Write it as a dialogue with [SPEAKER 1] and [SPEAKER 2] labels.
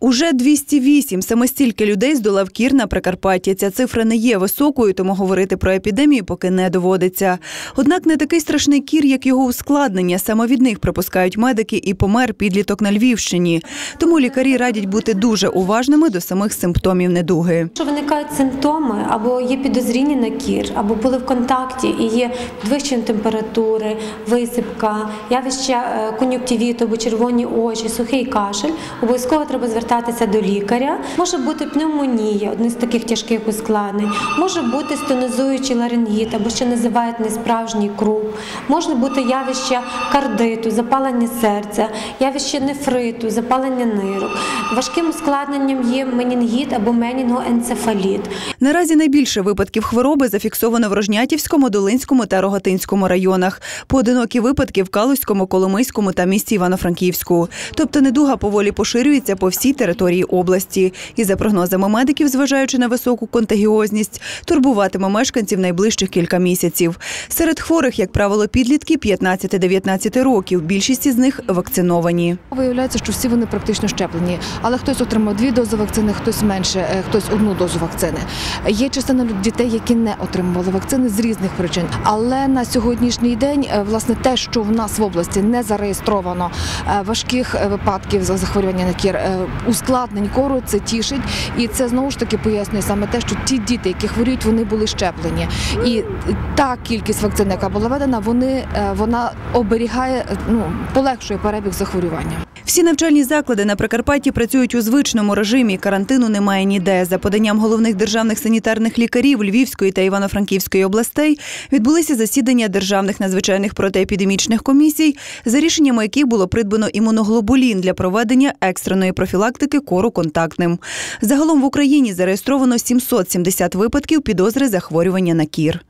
[SPEAKER 1] Уже 208 саме стільки людей здолав кір на Прикарпатті. Ця цифра не є високою, тому говорити про епідемію поки не доводиться. Однак не такий страшний кір, як його ускладнення. Саме від них припускають медики і помер підліток на Львівщині. Тому лікарі радять бути дуже уважними до самих симптомів недуги.
[SPEAKER 2] Якщо виникають симптоми або є підозріння на кір, або були в контакті і є підвищення температури, висипка, явище е, кон'юктивіту або червоні очі, сухий кашель, обов'язково треба звертатися до лікаря. Може бути пневмонія, одне з таких тяжких ускладнень, може бути стонозуючий ларингіт, або ще називають несправжній круп, може бути явище кардиту, запалення серця, явище нефриту, запалення нирок. Важким ускладненням є менінгіт або менінгоенцефаліт.
[SPEAKER 1] Наразі найбільше випадків хвороби зафіксовано в Рожнятівському, Долинському та Рогатинському районах. Поодинокі випадки в Калузькому, Коломийському та місті Івано-Франківську. Тобто недуга поволі поширюється по всій території області. І за прогнозами медиків, зважаючи на високу контагіозність, турбуватиме мешканців найближчих кілька місяців. Серед хворих, як правило, підлітки 15-19 років. Більшість із них вакциновані.
[SPEAKER 3] Виявляється, що всі вони практично щеплені, але хтось отримав дві дози вакцини, хтось менше, е, хтось одну дозу вакцини. Є частина дітей, які не отримували вакцини з різних причин. Але на сьогоднішній день, е, власне, те, що в нас в області не зареєстровано е, важких випадків за захворювання на кір, ускладнень кору, це тішить. І це знову ж таки пояснює саме те, що ті діти, які хворіють, вони були щеплені. І та кількість вакцин, яка була введена, вони е, вона оберігає, ну полегшує перебіг захворювання.
[SPEAKER 1] Всі навчальні заклади на Прикарпатті працюють у звичному режимі. Карантину немає ніде. За поданням головних державних санітарних лікарів Львівської та Івано-Франківської областей відбулися засідання державних надзвичайних протиепідемічних комісій, за рішеннями яких було придбано імуноглобулін для проведення екстреної профілактики кору контактним. Загалом в Україні зареєстровано 770 випадків підозри захворювання на кір.